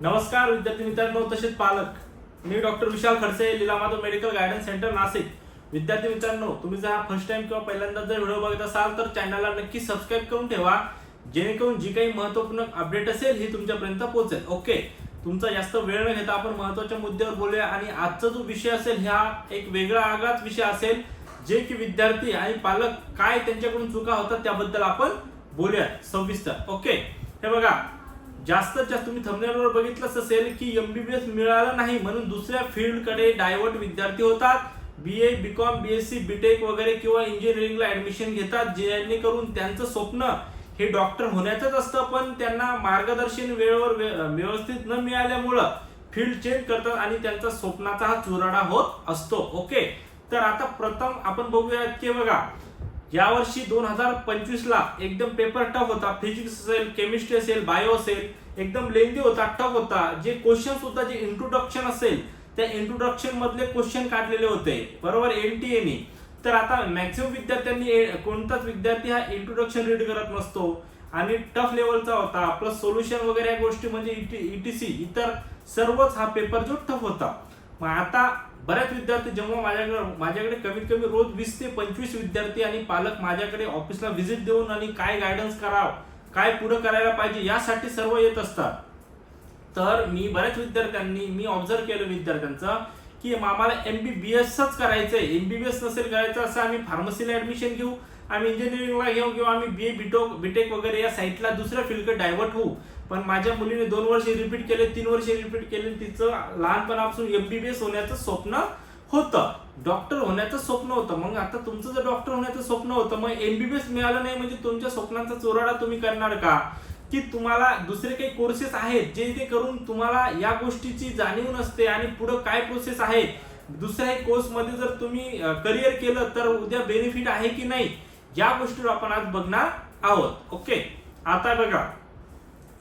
नमस्कार विद्यार्थी मित्रांनो तसेच पालक. मी doctor Vishal Khadse Lilamadhav medical guidance centre Nashik. विद्यार्थी मित्रांनो तुम्ही जर हा फर्स्ट टाइम किंवा पहिल्यांदा जर व्हिडिओ बघत असाल तर चॅनलला नक्की सबस्क्राईब करून ठेवा. जेणेकरून जी काही महत्त्वपूर्ण अपडेट असेल ही तुमच्यापर्यंत पोहोचेल. ओके तुमचा जास्त वेळ न घेता आपण महत्त्वाच्या मुद्द्यावर बोलूया. आणि आजचा जो विषय असेल हा एक वेगळा आगाच विषय असेल जे की विद्यार्थी आणि पालक काय त्यांच्याकडून चुका होतात त्याबद्दल आपण बोलूया सविस्तर. ओके हे बघा जास्तीत जास्त तुम्ही थंबनेलवर बघितलंच असेल की एमबीबीएस मिळालं नाही म्हणून दुसऱ्या फील्डकडे डायव्हर्ट विद्यार्थी होतात. B A B com B S C BTech वगैरे किंवा इंजिनिअरिंगला ऍडमिशन घेतात. जेणेकरून त्यांचं स्वप्न हे डॉक्टर होण्याचंच असतं पण त्यांना मार्गदर्शन वेळेवर व्यवस्थित न मिळाल्यामुळं फील्ड चेंज करतात आणि त्यांचा स्वप्नाचा हा चुराडा होत असतो. ओके तर आता प्रथम आपण बघूयात की बघा यावर्षी दोन हजार पंचवीस ला एकदम पेपर टफ होता. फिजिक्स असेल केमिस्ट्री असेल बायो असेल एकदम लेंदी होता टफ होता. जे क्वेश्चन सुद्धा जे इंट्रोडक्शन असेल त्या इंट्रोडक्शन मधले क्वेश्चन काढलेले होते. बरोबर एनटीएने तर आता मॅक्झिमम विद्यार्थ्यांनी ए- कोणताच विद्यार्थी हा इंट्रोडक्शन रीड करत नसतो. आणि टफ लेवलचा होता. प्लस सोल्युशन वगैरे या गोष्टी म्हणजे ईटीसी इतर सर्वच हा पेपर जो टफ होता. मग आता बऱ्याच विद्यार्थी जेव्हा माझ्याकडे माझ्याकडे कमीत कमी रोज वीस ते पंचवीस विद्यार्थी आणि पालक माझ्याकडे ऑफिसला व्हिजिट देऊन आणि काय गायडन्स करावं काय पुढं करायला पाहिजे यासाठी सर्व येत असतात. तर मी बऱ्याच विद्यार्थ्यांनी मी ऑब्झर्व केलं विद्यार्थ्यांचं की आम्हाला एमबीबीएसच करायचंय. एमबीबीएस नसेल करायचं असं आम्ही फार्मसीला ऍडमिशन घेऊ आम्ही इंजिनिअरिंगला घेऊ किंवा आम्ही बी ए बीटेक वगैरे या साईटला दुसऱ्या फील्डकडे डायव्हर्ट होऊ. पण माझ्या मुलीने दोन वर्ष रिपीट केले तीन वर्ष रिपीट केले तिचं लहानपणापासून एमबीबीएस होण्याचं स्वप्न होतं. डॉक्टर होण्याचं स्वप्न होतं. मग आता तुमचं जर डॉक्टर होण्याचं स्वप्न होतं मग एमबीबीएस मिळालं नाही म्हणजे तुमच्या स्वप्नांचा चोराडा तुम्ही करणार का? की तुम्हाला दुसरे काही कोर्सेस आहेत जे ते करून तुम्हाला या गोष्टीची जाणीव नसते आणि पुढं काय प्रोसेस आहे? दुसऱ्या कोर्समध्ये जर तुम्ही करिअर केलं तर उद्या बेनिफिट आहे की नाही? या गोष्टीवर आपण आज बघणार आहोत. ओके आता बघा.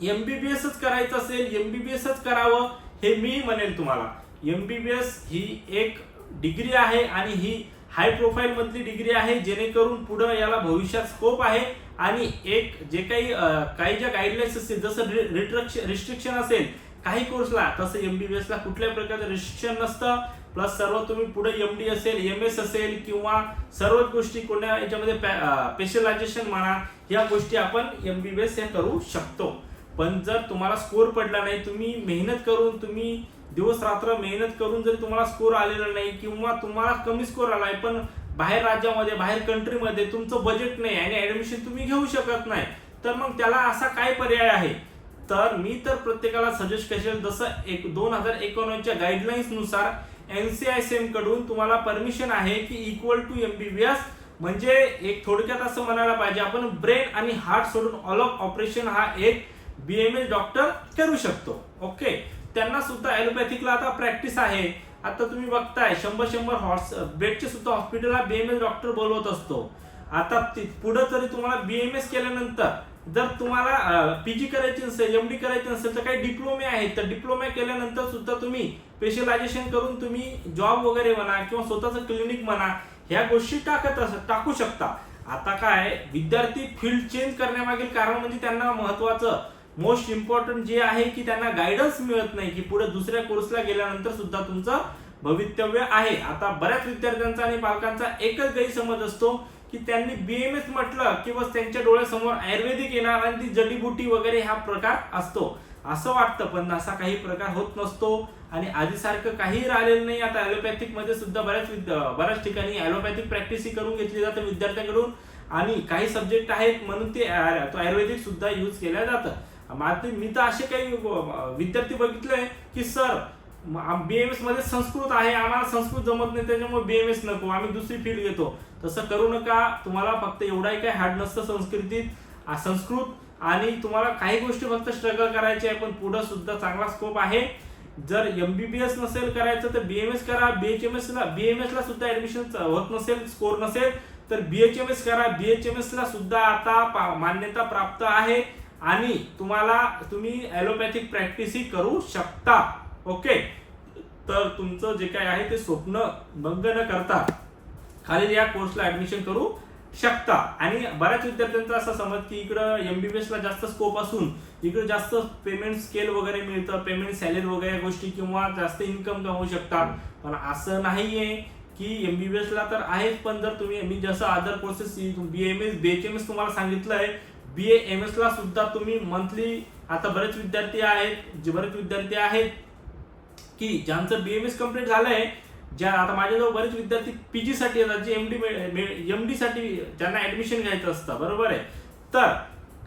एमबीबीएसच करायचं असेल एमबीबीएसच करावं हे मी म्हणेन तुम्हाला. एमबीबीएस ही एक डिग्री आहे आणि ही हाय प्रोफाईल मधली डिग्री आहे जेणेकरून पुढं याला भविष्यात स्कोप आहे आणि एक जे काही काही ज्या गाईडलाईन्स असतील जसं रिस्ट्रिक्शन असेल काही कोर्सला तसं एमबीबीएस ला कुठल्याही प्रकारचं रिस्ट्रिक्शन नसतं. प्लस सर्व तुम्ही पुढे एम डी असेल एम एस असेल किंवा सर्वच गोष्टी कोणत्या याच्यामध्ये स्पेशलायझेशन म्हणा या गोष्टी आपण एमबीबीएस हे करू शकतो. पण जर तुम्हाला स्कोर पडला नाही तुम्ही मेहनत करून तुम्ही दिवस रात्र मेहनत करून जर तुम्हाला स्कोर आलेला नाही किंवा तुम्हाला कमी स्कोर आहे पण बाहेर राज्यामध्ये बाहेर कंट्रीमध्ये तुमचं बजेट नाही आणि ऍडमिशन तुम्ही घेऊ शकत नाही तर मग त्याला असा काय पर्याय आहे? तर मी तर प्रत्येकाला सजेस्ट करेल जसं एक दोन हजार एकोणीसच्या सी आय सी कडून तुम्हाला परमिशन आहे की इक्वल टू एमबीबीएस म्हणजे एक थोडक्यात असं म्हणायला पाहिजे आपण ब्रेन आणि हार्ट सोडून ऑल ऑफ ऑपरेशन हा एक बीएमएस डॉक्टर करू शकतो. ओके त्यांना सुद्धा ॲलोपॅथिकला आता प्रॅक्टिस आहे. आता तुम्ही बघताय शंभर शंभर हॉर्स बेडचे सुद्धा हॉस्पिटलला बीएमएस डॉक्टर बोलवत असतो. आता पुढं तरी तुम्हाला बीएमएस केल्यानंतर जर तुम्हाला पीजी करायची नसेल एम डी करायची नसेल तर काही डिप्लोमे आहेत. तर डिप्लोमे केल्यानंतर सुद्धा तुम्ही स्पेशलायझेशन करून तुम्ही जॉब वगैरे म्हणा किंवा स्वतःचं क्लिनिक म्हणा ह्या गोष्टी टाकत अस टाकू शकता. आता काय विद्यार्थी फील्ड चेंज करण्यामागील कारण म्हणजे त्यांना महत्वाचं मोस्ट इम्पॉर्टंट जे आहे की त्यांना गायडन्स मिळत नाही की पुढे दुसऱ्या कोर्सला गेल्यानंतर सुद्धा तुमचं भवितव्य आहे. आता बऱ्याच विद्यार्थ्यांचा आणि पालकांचा एकच गैरसमज असतो की त्यांनी बीएमएस म्हटलं की बस त्यांच्या डोळ्यासमोर आयुर्वेदिक येणार आणि ती जडीबुटी वगैरे हा प्रकार असतो. असं वाटतं पण असा काही प्रकार होत नसतो आणि आधीसारखं काही राहिलेलं नाही. आता ॲलोपॅथिकमध्ये सुद्धा बऱ्याच विद्या बऱ्याच ठिकाणी ॲलोपॅथिक प्रॅक्टिस करून घेतली जाते विद्यार्थ्यांकडून. आणि काही सब्जेक्ट आहेत म्हणून ते आयुर्वेदिक सुद्धा यूज केल्या जातं. मात्र मी तर असे काही विद्यार्थी बघितले की सर बीएमएसमध्ये संस्कृत आहे आम्हाला संस्कृत जमत नाही त्याच्यामुळे बीएमएस नको आम्ही दुसरी फील्ड घेतो. तसं करू नका तुम्हाला फक्त एवढाही काही हार्ड नसतं संस्कृतीत संस्कृत आणि तुम्हाला काही गोष्टी फक्त स्ट्रगल करायची आहे पण पुढं सुद्धा चांगला स्कोप आहे. जर एमबीबीएस नसेल करायचं तर बीएमएस करा बीएचएमएस ला बीएमएस ला सुद्धा ऍडमिशन होत नसेल स्कोर नसेल तर बीएचएमएस करा. बीएचएमएस ला सुद्धा आता पा- मान्यता प्राप्त आहे. आणि तुम्हाला तुम्ही ॲलोपॅथिक प्रॅक्टिसही करू शकता. ओके तर तुमचं जे काय आहे ते स्वप्न भंग न करता खाली या कोर्सला ऍडमिशन करू शकता. आणि बऱ्याच विद्यार्थ्यांचा असा समज की इकडं एमबीबीएस ला जास्त स्कोप असून इकडे जास्त पेमेंट स्केल वगैरे मिळतं पेमेंट सॅलरी वगैरे गोष्टी किंवा जास्त इन्कम कमवू शकतात. पण असं नाही आहे की एमबीबीएस ला तर आहेच पण जर तुम्ही मी जसं other courses B M S B H M S तुम्हाला सांगितलं आहे बी ए एम एसला सुद्धा तुम्ही मंथली आता बरेच विद्यार्थी आहेत जे बरेच विद्यार्थी आहेत की ज्यांचं बी एम एस कंप्लीट झालंय ज्या आता माझ्याजवळ बरेच विद्यार्थी पीजी साठी येतात जे एमडी एमडी साठी ज्यांना ऍडमिशन घ्यायचं असतं बरोबर आहे? तर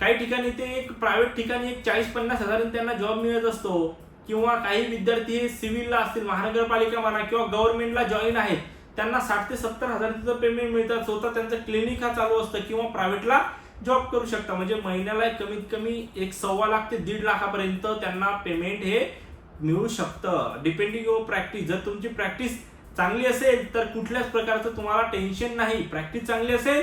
काही ठिकाणी ते एक प्रायव्हेट ठिकाणी एक चाळीस पन्नास हजार त्यांना जॉब मिळत असतो किंवा काही विद्यार्थी हे सिव्हिलला असतील महानगरपालिका म्हणा किंवा गव्हर्नमेंटला जॉईन आहेत त्यांना साठ ते सत्तर हजार तिथं पेमेंट मिळतात स्वतः त्यांचं क्लिनिक हा चालू असतं किंवा प्रायव्हेटला जॉब करू शकता. म्हणजे महिन्याला कमीत कमी एक सव्वा लाख ते दीड लाखापर्यंत त्यांना पेमेंट हे मिळू शकतं. डिपेंडिंग ओवर प्रॅक्टिस जर तुमची प्रॅक्टिस चांगली असेल तर कुठल्याच प्रकारचं तुम्हाला टेन्शन नाही. प्रॅक्टिस चांगली असेल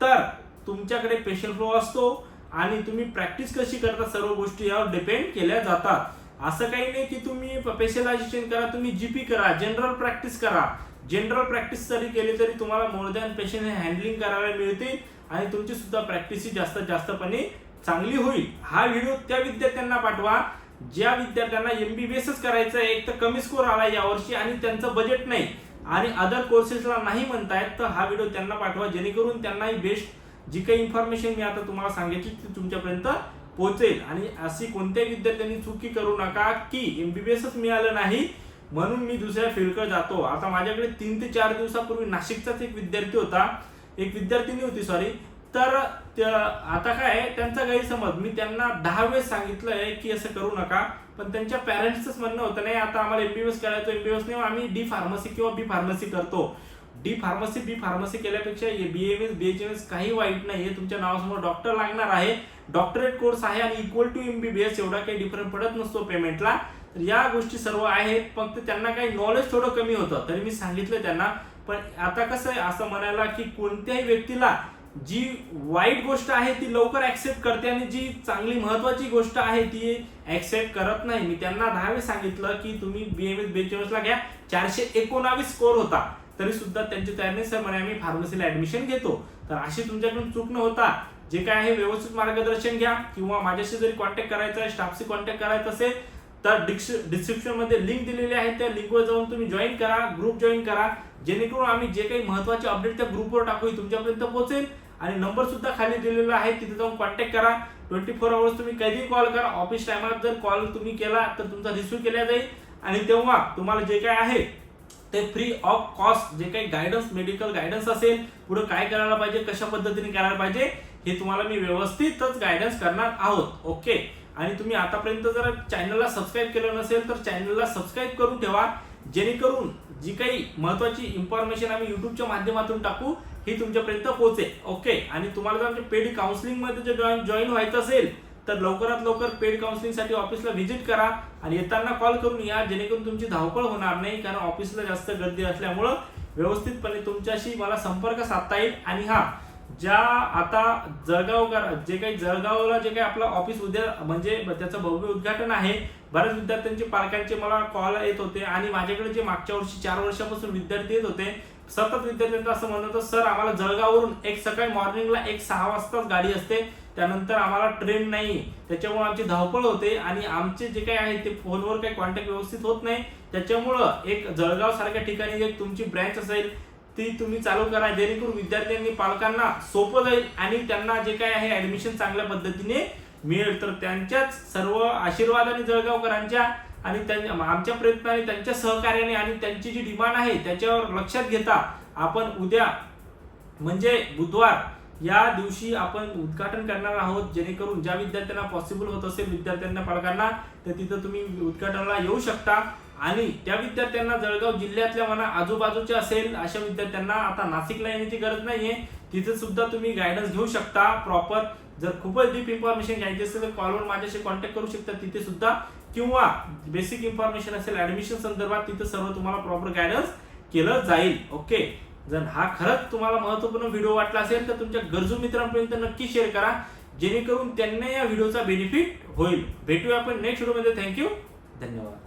तर तुमच्याकडे पेशंट फ्लो असतो आणि तुम्ही प्रॅक्टिस कशी करता सर्व गोष्टी यावर डिपेंड केल्या जातात. असं काही नाही की तुम्ही स्पेशलायझेशन करा तुम्ही जीपी करा जनरल प्रॅक्टिस करा. जनरल प्रॅक्टिस जरी केली तरी तुम्हाला मोर दॅन पेशंट हे हँडलिंग करायला मिळतील आणि तुमची सुद्धा प्रॅक्टिस ही जास्त जास्तपणे चांगली होईल. हा व्हिडिओ त्या विद्यार्थ्यांना पाठवा. ज्या विद्यार्थ्यांना एम बी बी एसच करायचं आहे एक तर कमी स्कोर आला यावर्षी आणि त्यांचं बजेट नाही आणि अदर कोर्सेसला नाही म्हणतायत तर हा व्हिडिओ त्यांना पाठवा. जेणेकरून त्यांनाही बेस्ट जी काही इन्फॉर्मेशन मी आता तुम्हाला सांगितली ती तुमच्यापर्यंत पोहोचेल. आणि अशी कोणत्याही विद्यार्थ्यांनी चुकी करू नका की एम बी बी एसच मिळालं नाही. म्हणून मी दुसऱ्या फील्डकडे जातो. आता माझ्याकडे तीन ते चार दिवसापूर्वी नाशिकचाच एक विद्यार्थी होता. एक विद्यार्थिनी होती सॉरी तर आता काय आहे, त्यांचा गैरसमज. मी त्यांना दहा वेळेस सांगितलंय की असं करू नका. पण त्यांच्या पॅरेंट्सच म्हणणं होतं नाही आता आम्हाला एमबीबीएस करायचं एमबीबीएस नाही आम्ही डी फार्मसी किंवा बी फार्मसी करतो. डी फार्मसी बी फार्मसी केल्यापेक्षा B M S B H M S काही वाईट नाही. हे तुमच्या नावासमोर डॉक्टर लागणार आहे. डॉक्टरेट कोर्स आहे आणि इक्वल टू एमबीबीएस एवढा काही डिफरन्स पडत नसतो पेमेंटला तर या गोष्टी सर्व आहेत फक्त त्यांना काही नॉलेज थोडं कमी होतं तरी मी सांगितलं त्यांना. पण आता कसं आहे असं म्हणायला की कोणत्याही व्यक्तीला जी वाईट गोष्ट आहे ती लवकर ऍक्सेप्ट करते आणि जी चांगली महत्वाची गोष्ट आहे ती ऍक्सेप्ट करत नाही. मी त्यांना दहावे सांगितलं की तुम्ही बीएमएस बेचाळीसला घ्या. चारशे एकोणावीस स्कोर होता. तरी सुद्धा त्यांची तयारी सर म्हणे आम्ही फार्मसीला ऍडमिशन घेतो. तर अशी तुमच्याकडून चूक न होता जे काय आहे व्यवस्थित मार्गदर्शन घ्या. किंवा माझ्याशी जरी कॉन्टॅक्ट करायचा आहे स्टाफशी कॉन्टॅक्ट करायचं असेल तर डिस्क्रिप्शनमध्ये लिंक दिलेली आहे. त्या लिंकवर जाऊन तुम्ही जॉईन करा ग्रुप जॉईन करा. जेणेकरून आम्ही जे काही महत्त्वाचे अपडेट त्या ग्रुपवर टाकू तुमच्यापर्यंत पोहोचेल. आणि नंबर सुद्धा खाली दिलेला आहे तिथे जाऊन कॉन्टॅक्ट करा. ट्वेंटी फोर आवर्स तुम्ही कधी कॉल करा. ऑफिस टायमात जर कॉल तुम्ही केला तर तुमचा रिसिव्ह केला जाईल. आणि तेव्हा तुम्हाला जे काय आहे ते फ्री ऑफ कॉस्ट जे काही गायडन्स मेडिकल गायडन्स असेल पुढे काय करायला पाहिजे कशा पद्धतीने करायला पाहिजे हे तुम्हाला मी व्यवस्थितच गायडन्स करणार आहोत. ओके आणि तुम्ही आतापर्यंत जर चॅनलला सबस्क्राईब केलं नसेल तर चॅनलला सबस्क्राईब करून ठेवा. जेणेकरून जी काही महत्वाची इन्फॉर्मेशन आम्ही युट्यूबच्या माध्यमातून टाकू ही तुमच्यापर्यंत पोहोचेल. ओके आणि तुम्हाला जर आमच्या पेड काउन्सिलिंगमध्ये जर जॉईन जॉईन व्हायचं असेल तर लवकरात लवकर पेड काउन्सिलिंगसाठी ऑफिसला व्हिजिट करा आणि येताना कॉल करून या जेणेकरून तुमची धावपळ होणार नाही कारण ऑफिसला जास्त गर्दी असल्यामुळं व्यवस्थितपणे तुमच्याशी मला संपर्क साधता येईल. आणि हा ज्या आता जळगाव जे काही जळगावला जे काही आपलं ऑफिस उद्या म्हणजे त्याचं भव्य उद्घाटन आहे बऱ्याच विद्यार्थ्यांचे पालकांचे मला कॉल येत होते आणि माझ्याकडे जे मागच्या वर्षी चार वर्षापासून विद्यार्थी येत होते सतत विद्यार्थ्यांचं असं म्हणत होतं सर आम्हाला जळगाववरून एक सकाळी मॉर्निंगला एक सहा वाजताच गाडी असते त्यानंतर आम्हाला ट्रेन नाही त्याच्यामुळे आमची धावपळ होते आणि आमचे जे काही आहे ते फोनवर काही कॉन्टॅक्ट व्यवस्थित होत नाही. त्याच्यामुळं एक जळगाव सारख्या ठिकाणी एक तुमची ब्रँच असेल ती तुम्ही चालू करा जेणेकरून विद्यार्थ्यांनी पालकांना सोपं जाईल आणि त्यांना जे काय आहे ऍडमिशन चांगल्या पद्धतीने मिळेल. तर त्यांच्याच सर्व आशीर्वादाने जळगावकरांच्या आणि त्यांच्या आमच्या प्रयत्नाने त्यांच्या सहकार्याने आणि त्यांची जी डिमांड आहे त्याच्यावर लक्षात घेता आपण उद्या म्हणजे बुधवार या दिवशी आपण उद्घाटन करणार आहोत जेणेकरून ज्या विद्यार्थ्यांना पॉसिबल होत असेल विद्यार्थ्यांना पालकांना तर तिथं तुम्ही उद्घाटनाला येऊ शकता. आणि त्या विद्यार्थ्यांना जळगाव जिल्ह्यातल्या म्हणा आजूबाजूच्या असेल अशा विद्यार्थ्यांना आता नाशिकला येण्याची गरज नाहीये. तिथे सुद्धा तुम्ही गायडन्स घेऊ शकता प्रॉपर जर खूपच डीप इन्फॉर्मेशन घ्यायची असेल तर कॉलवर माझ्याशी कॉन्टॅक्ट करू शकता तिथे सुद्धा. किंवा बेसिक इन्फॉर्मेशन असेल ऍडमिशन संदर्भात तिथे सर्व तुम्हाला प्रॉपर गायडन्स केलं जाईल. ओके जर हा खरंच तुम्हाला महत्त्वपूर्ण व्हिडिओ वाटला असेल तर तुमच्या गरजू मित्रांपर्यंत नक्की शेअर करा जेणेकरून त्यांना या व्हिडिओचा बेनिफिट होईल. भेटूया आपण नेक्स्ट व्हिडिओमध्ये थँक्यू धन्यवाद.